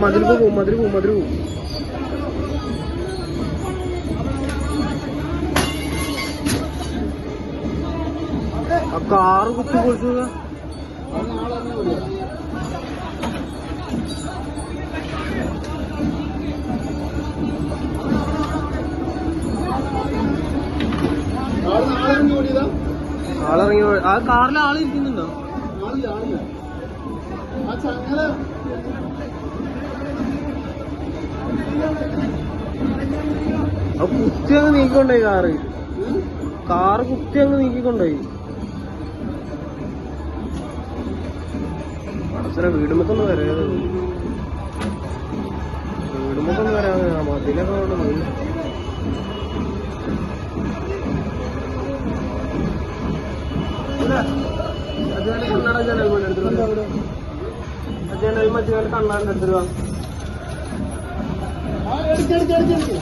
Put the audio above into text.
മതിൽ പോവും മതിൽ പോവും മതിൽ പോവും ആ കാറ് കുത്തി പൊളിച്ചു ആളിറങ്ങി ആ കാറിൽ ആൾ ആളില്ല ആ കുത്തി അങ്ങ് നീക്കിക്കൊണ്ടോയി കാറ്. കാറ് കുത്തി അങ്ങ് നീക്കിക്കൊണ്ടോയി. പടച്ചനെ വീടുമ്പത്തൊന്ന് വരാതെ. വീടുമ്പത്തൊന്ന് വരാതെ മതിലൊക്കെ കൊണ്ട് പോയി. കണ്ണട ജനൽ മതി എടുത്തിട്ട് ജനൽ മതി గడి గడి గడి